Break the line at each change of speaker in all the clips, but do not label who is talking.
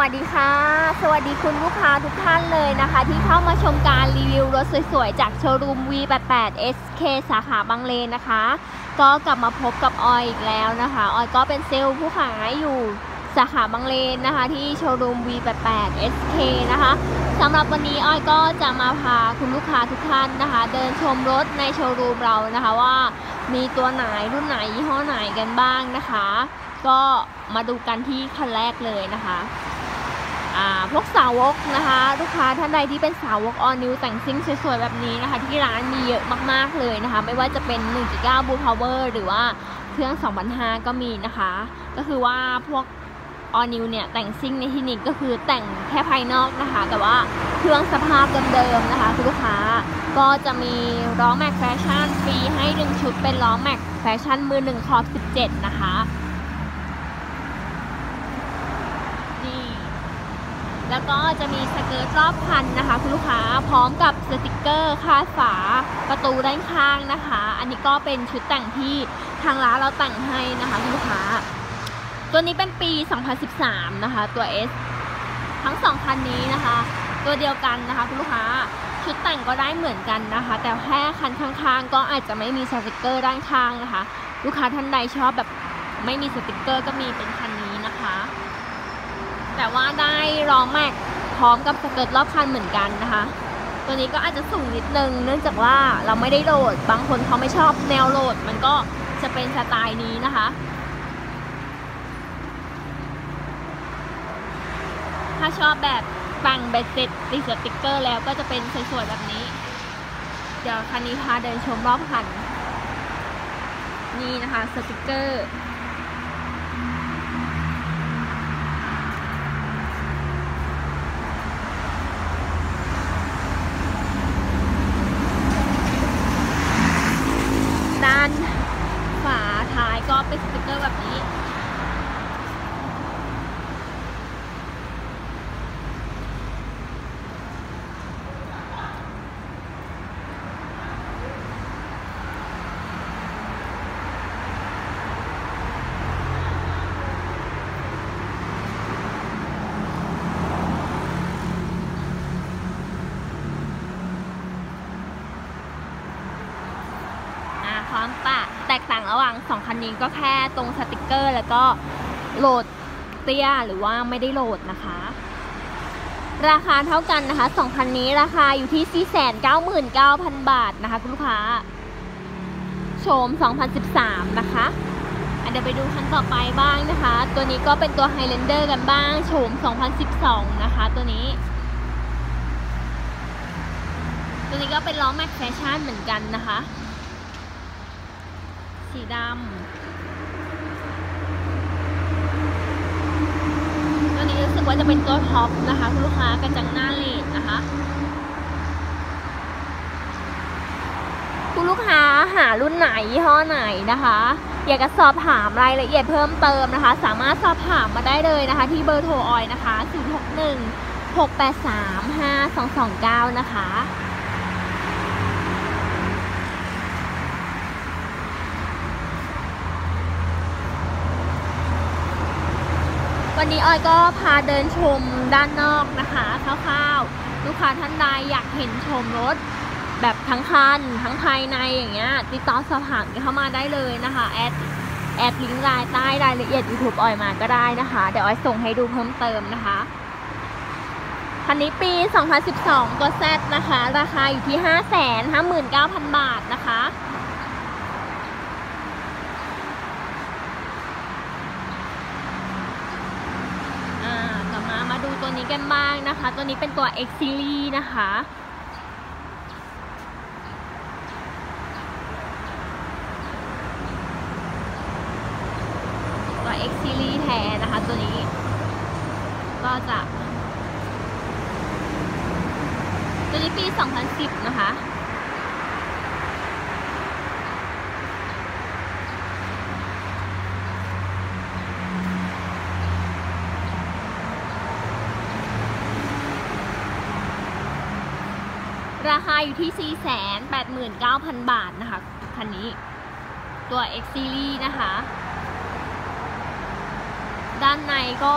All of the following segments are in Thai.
วัสดีค่ะ สวัสดีคุณลูกค้าทุกท่านเลยนะคะ ที่เข้ามาชมการรีวิวรถสวยๆ จากโชว์รูม V88 SK สาขาบางเลนนะคะ ก็กลับมาพบกับออยอีกแล้วนะคะ ออยก็เป็นเซลล์ผู้ขายอยู่สาขาบางเลนนะคะ ที่โชว์รูม V88 SK นะคะสำหรับวันนี้ออยก็จะมาพาคุณลูกค้าทุกท่านนะคะ เดินชมรถในโชว์รูมเรานะคะว่ามีตัวไหนรุ่นไหนยี่ห้อไหนกันบ้างนะคะ ก็มาดูกันที่คันแรกเลยนะคะ พวกสาวกนะคะ ลูกค้าท่านใดที่เป็นสาวกออนิวแต่งซิ่งสวยๆแบบนี้นะคะ ที่ร้านมีเยอะมากๆเลยนะคะ ไม่ว่าจะเป็น 1.9 Blue Power หรือว่าเครื่อง2,500ก็มีนะคะ ก็คือว่าพวกออนิวเนี่ยแต่งซิ่งในที่นี้ก็คือแต่งแค่ภายนอกนะคะ แต่ว่าเครื่องสภาพเดิมๆนะคะคุณลูกค้าก็จะมีล้อแม็กแฟชั่นฟรีให้หนึ่งชุดเป็นล้อแม็กแฟชั่นมือหนึ่งขอบ 17 นะคะนี่ แล้วก็จะมีสเกิร์ตรอบคันนะคะ คุณลูกค้าพร้อมกับสติกเกอร์คาดฝาประตูด้านข้างนะคะ อันนี้ก็เป็นชุดแต่งที่ทางร้านเราแต่งให้นะคะคุณลูกค้า ตัวนี้เป็นปี 2013 นะคะ ตัว S ทั้งสองคันนี้นะคะ ตัวเดียวกันนะคะคุณลูกค้าชุดแต่งก็ได้เหมือนกันนะคะ แต่แค่คันข้างๆ ก็อาจจะไม่มีสติกเกอร์ด้านข้างนะคะ ลูกค้าท่านใดชอบแบบไม่มีสติกเกอร์ก็มีเป็นคันนี้นะคะ แต่ว่าได้ล้อแม็กพร้อมกับสเกิร์ตรอบคันเหมือนกันนะคะ ตัวนี้ก็อาจจะสูงนิดนึง เนื่องจากว่าเราไม่ได้โหลด บางคนเขาไม่ชอบแนวโหลด มันก็จะเป็นสไตล์นี้นะคะ ถ้าชอบแบบปังเบสเซ็ตติดสติกเกอร์แล้วก็จะเป็นสวยๆแบบนี้ เดี๋ยวคันนี้พาเดินชมรอบคัน นี่นะคะสติกเกอร์านฝาท้ายก็เป็นสติกเกอร์แบบนี้ อ่าความปะแตกต่างระหว่างสองคันนี้ก็แค่ตรงสติกเกอร์ แล้วก็โหลดเตี้ยหรือว่าไม่ได้โหลดนะคะ ราคาเท่ากันนะคะสองคันนี้ราคาอยู่ที่ 499,000 บาทนะคะคุณลูกค้า โฉม 2013 นะคะอะเดี๋ยวไปดูคันต่อไปบ้างนะคะ ตัวนี้ก็เป็นตัว Highlander กันบ้าง โฉม 2012 นะคะ ตัวนี้ ตัวนี้ก็เป็นล้อแม็กแฟชั่นเหมือนกันนะคะ สีดำตัวนี้รู้สึกว่าจะเป็นตัวท็อปนะคะคุณลูกค้ากระจังหน้าเลดนะคะ คุณลูกค้าหารุ่นไหนยี่ห้อไหนนะคะ อยากจะสอบถามรายละเอียดเพิ่มเติมนะคะ สามารถสอบถามมาได้เลยนะคะ ที่เบอร์โทรออยนะคะ 061 683 5229 นะคะ วันนี้ออยก็พาเดินชมด้านนอกนะคะคร่าวๆลูกค้าท่านใดอยากเห็นชมรถแบบทั้งคันทั้งภายในอย่างเงี้ยติดต่อสอบถามเข้ามาได้เลยนะคะแอดแอดลิงก์ไลน์ใต้รายละเอียด YouTube ออยมาก็ได้นะคะ เดี๋ยวออยส่งให้ดูเพิ่มเติมนะคะคันนี้ปี 2012ตัว Z นะคะ ราคาอยู่ที่ 559,000 บาทนะคะ อ่าต่อมามาดูตัวนี้ กันบ้างนะคะ ตัวนี้เป็นตัว X Series นะคะตัว X Series แทนนะคะตัวนี้ ก็จะ ตัวนี้ปี 2010 นะคะ ราคาอยู่ที่ 489,000 บาทนะคะ คันนี้ ตัว X Series นะคะ ด้านในก็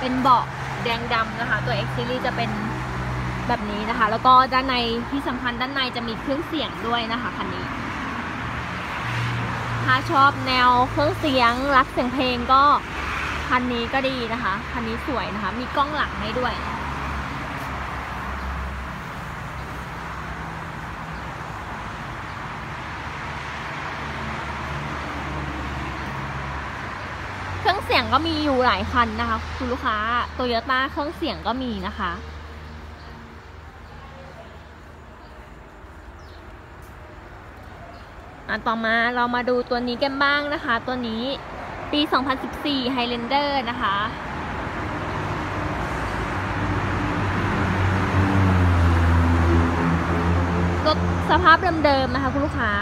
เป็นเบาะแดงดำนะคะ ตัว X Series จะเป็นแบบนี้นะคะ แล้วก็ด้านในที่สำคัญด้านในจะมีเครื่องเสียงด้วยนะคะคันนี้ ถ้าชอบแนวเครื่องเสียงรักเสียงเพลงก็คันนี้ก็ดีนะคะ คันนี้สวยนะคะ มีกล้องหลังให้ด้วยเครื่อ งก็มีอยู่หลายคันนะคะ คุณลูกค้าโตโยต้าเครื่องเสียงก็มีนะคะอะต่อมาเรามาดูตัวนี้กันบ้างนะคะ ตัวนี้ปี 2014 Highlander นะคะรถสภาพเดิมๆนะคะ คุณลูกค้า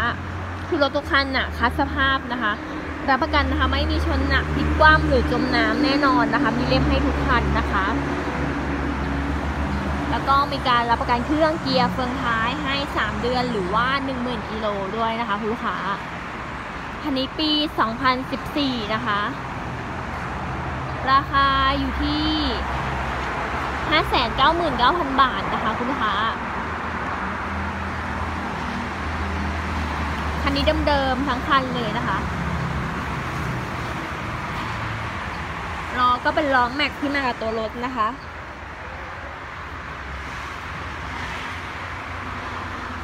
คือรถทุกคันน่ะคัดสภาพนะคะ รับประกันนะคะไม่มีชนหนักพลิกคว่ำหรือจมน้ำแน่นอนนะคะ มีเล่มให้ทุกคันนะคะ แล้วก็มีการรับประกันเครื่องเกียร์เฟืองท้ายให้ 3 เดือนหรือว่า 10,000กิโลด้วยนะคะคุณลูกค้าคันนี้ปี 2014 นะคะ ราคาอยู่ที่ 599,000 บาทนะคะคุณลูกค้าคันนี้เดิมๆทั้งคันเลยนะคะล้อ ก็เป็นล้อแม็กที่มากับตัวรถนะคะ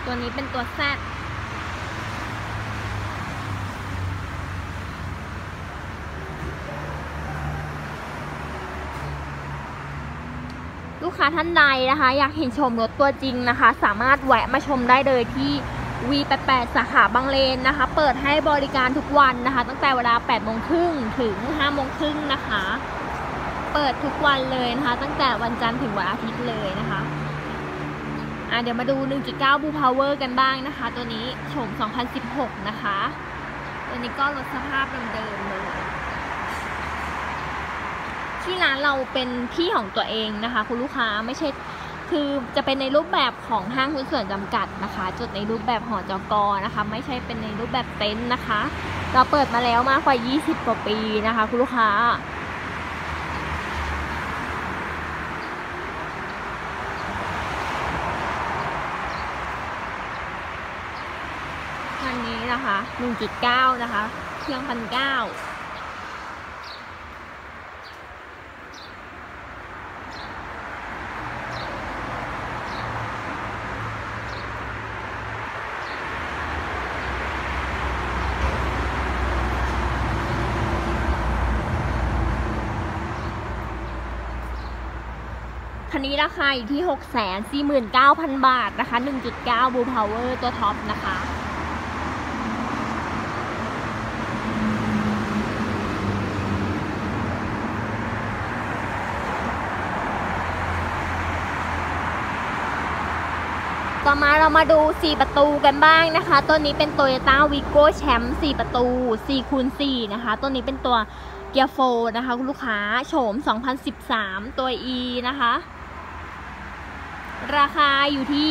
ตัวนี้เป็นตัวแซดลูกค้าท่านใดนะคะ อยากเห็นชมรถตัวจริงนะคะ สามารถแวะมาชมได้เลยที่ V88 สาขาบางเลนนะคะ เปิดให้บริการทุกวันนะคะ ตั้งแต่เวลา8โมงครึ่งถึง5โมงครึ่งนะคะ เปิดทุกวันเลยนะคะ ตั้งแต่วันจันทร์ถึงวันอาทิตย์เลยนะคะอะเดี๋ยวมาดู 1.9 Blue Power กันบ้างนะคะ ตัวนี้โฉม 2016 นะคะ ตัวนี้ก็ลดสภาพเดิมๆเลยที่ร้านเราเป็นที่ของตัวเองนะคะ คุณลูกค้าไม่ใช่คือจะเป็นในรูปแบบของห้างหุ้นส่วนจำกัดนะคะ จุดในรูปแบบหอจกนะคะ ไม่ใช่เป็นในรูปแบบเต็นท์นะคะ เราเปิดมาแล้วมากกว่า 20 กว่าปีนะคะ คุณลูกค้า คันนี้ หนะคะ1.9นะคะ เครื่องพันเก้าคันนี้ราคาอยู่ที่ 649,000 บาทนะคะ 1.9 Blue Power ตัวท็อปนะคะ ต่อมาเรามาดู 4 ประตูกันบ้างนะคะ ตัวนี้เป็น Toyota Vigo Champ 4 ประตู4คูณ4นะคะ ตัวนี้เป็นตัวเกียร์โฟนะคะคุณลูกค้าโฉม 2013 ตัว E นะคะ ราคาอยู่ที่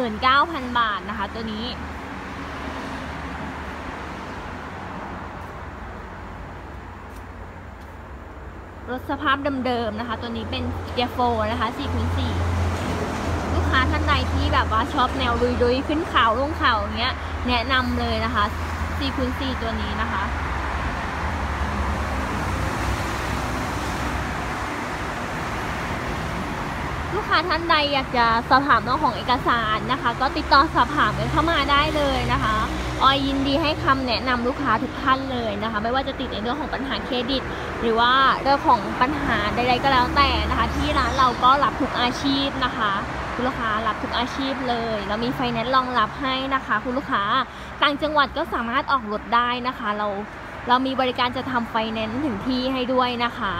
589,000 บาทนะคะ ตัวนี้รถสภาพเดิมๆนะคะ ตัวนี้เป็นเกียร์โฟนะคะ4คูณ4 ค้าท่านใดที่แบบว่าชอบแนวลุยๆ ขึ้นเขาลงเขาอย่างเงี้ยแนะนำเลยนะคะ4คูณ4ตัวนี้นะคะลูกค้าท่านใดอยากจะสอบถามเรื่องของเอกสารนะคะ ก็ติดต่อสอบถามกันเข้ามาได้เลยนะคะออยยินดีให้คำแนะนำลูกค้าทุกท่านเลยนะคะ ไม่ว่าจะติดในเรื่องของปัญหาเครดิต หรือว่าเรื่องของปัญหาใดๆก็แล้วแต่นะคะ ที่ร้านเราก็รับทุกอาชีพนะคะ คุณลูกค้ารับทุกอาชีพเลย เรามีไฟแนนซ์รองรับให้นะคะ คุณลูกค้าต่างจังหวัดก็สามารถออกรถได้นะคะ เราเรามีบริการจะทำไฟแนนซ์ถึงที่ให้ด้วยนะคะ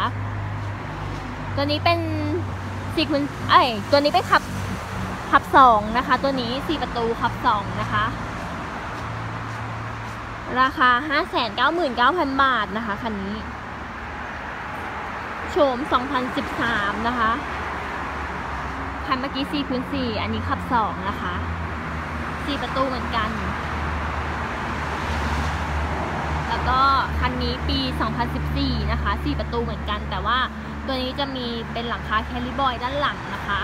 ตัวนี้เป็นสี่คุณเอ้ตัวนี้เป็นขับขับสองนะคะ ตัวนี้สี่ประตูขับสองนะคะราคาห้าแสนเก้าหมื่นเก้าพันบาทนะคะ คันนี้ โฉมสองพันสิบสามนะคะ คันเมื่อกี้สี่คูณสี่อันนี้ขับสองนะคะสี่ประตูเหมือนกัน แล้วก็คันนี้ปี 2014 นะคะ 4 ประตูเหมือนกัน แต่ว่าตัวนี้จะมีเป็นหลังคาแคลิบอยด้านหลังนะคะ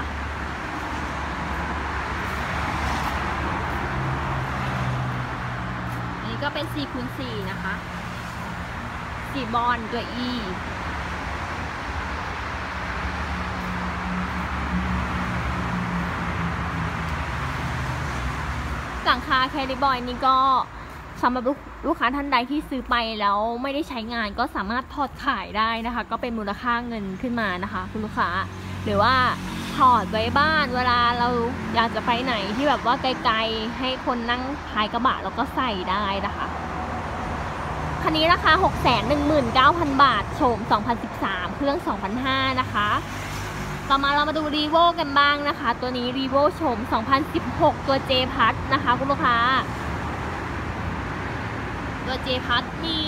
อันนี้ก็เป็น4คูณ4นะคะ สีบอลตัว E หลังคาแคริบอยนี่ก็สำหรับลูกค้าท่านใดที่ซื้อไปแล้วไม่ได้ใช้งานก็สามารถถอดขายได้นะคะ ก็เป็นมูลค่าเงินขึ้นมานะคะ คุณลูกค้า หรือว่าถอดไว้บ้านเวลาเราอยากจะไปไหนที่แบบว่าไกลๆให้คนนั่งท้ายกระบะแล้วก็ใส่ได้นะคะคันนี้ราคา 619,000 บาท โฉม 2013 เครื่อง2005นะคะ ต่อมาเรามาดูรีโวกันบ้างนะคะ ตัวนี้รีโวโฉม 2016 ตัว J พัทนะคะคุณลูกค้า ตัว J พัทมี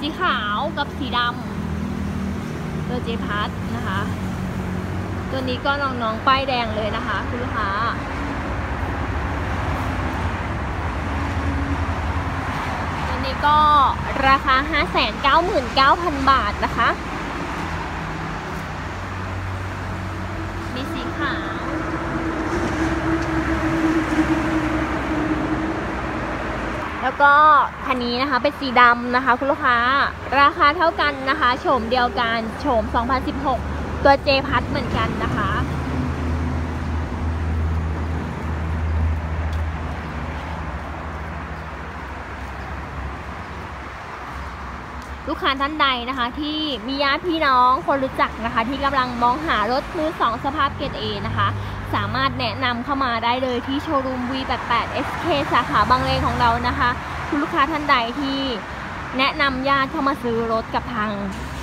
สีขาวกับสีดำตัว J พัทนะคะ ตัวนี้ก็น้องๆป้ายแดงเลยนะคะคุณลูกค้าตัวนี้ก็ราคา 599,000 บาทนะคะ มีสีขาว แล้ว ก็คันนี้นะคะเป็นสีดำนะคะ คุณลูกค้า ราคาเท่ากันนะคะโฉมเดียวกันโฉม 2016 ตัวเจพัทเหมือนกันนะคะลูกค้าท่านใดนะคะที่มีญาติพี่น้องคนรู้จักนะคะ ที่กำลังมองหารถมือสองสภาพเกรดเอนะคะ สามารถแนะนำเข้ามาได้เลยที่โชว์รูม V88 SK สาขาบางเลนของเรานะคะคุณลูกค้าท่านใดที่แนะนำญาติเข้ามาซื้อรถกับทาง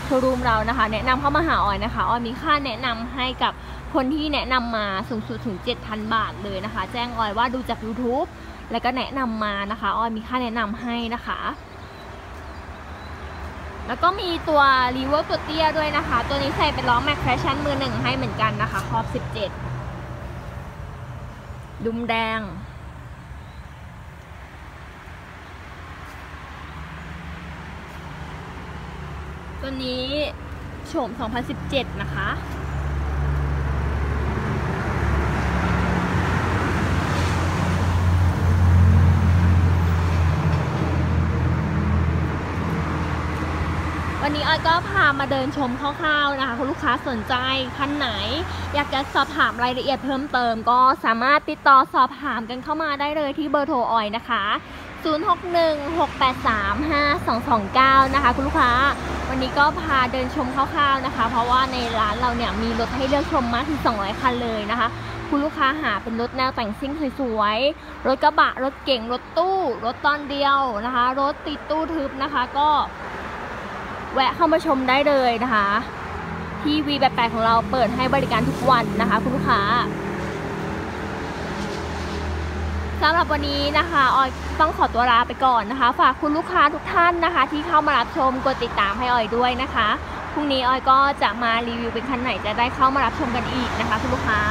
โชว์รูมเรานะคะ แนะนำเข้ามาหาออยนะคะออยมีค่าแนะนำให้กับคนที่แนะนำมาสูงสุดถึง 7,000 บาทเลยนะคะ แจ้งออยว่าดูจาก YouTube แล้วก็แนะนำมานะคะออยมีค่าแนะนำให้นะคะ แล้วก็มีตัวรีเวอร์ตัวเตี้ยด้วยนะคะ ตัวนี้ใส่เป็นล้อแม็กแฟชั่นมือหนึ่งให้เหมือนกันนะคะครอบ 17 ดุมแดง ตัวนี้โฉม 2017 นะคะ วันนี้ออยก็พามาเดินชมคร่าวๆนะคะคุณลูกค้าสนใจคันไหน อยากจะสอบถามรายละเอียดเพิ่มเติม ก็สามารถติดต่อสอบถามกันเข้ามาได้เลยที่เบอร์โทรออยนะคะ 0616835229 นะคะคุณลูกค้า วันนี้ก็พาเดินชมคร่าวๆนะคะ เพราะว่าในร้านเราเนี่ยมีรถให้เลือกชมมากถึง 200 คันเลยนะคะคุณลูกค้าหาเป็นรถแนวแต่งซิ่งสวยๆ รถกระบะ รถเก่งรถตู้ รถตอนเดียวนะคะ รถติดตู้ทึบนะคะ ก็ แวะเข้ามาชมได้เลยนะคะ ที่ V88 ของเราเปิดให้บริการทุกวันนะคะคุณลูกค้าสำหรับวันนี้นะคะออยต้องขอตัวลาไปก่อนนะคะ ฝากคุณลูกค้าทุกท่านนะคะ ที่เข้ามารับชมกดติดตามให้ออยด้วยนะคะพรุ่งนี้ออยก็จะมารีวิวเป็นคันไหนจะได้เข้ามารับชมกันอีกนะคะคุณลูกค้า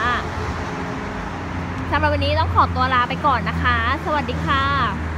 สำหรับวันนี้ต้องขอตัวลาไปก่อนนะคะ สวัสดีค่ะ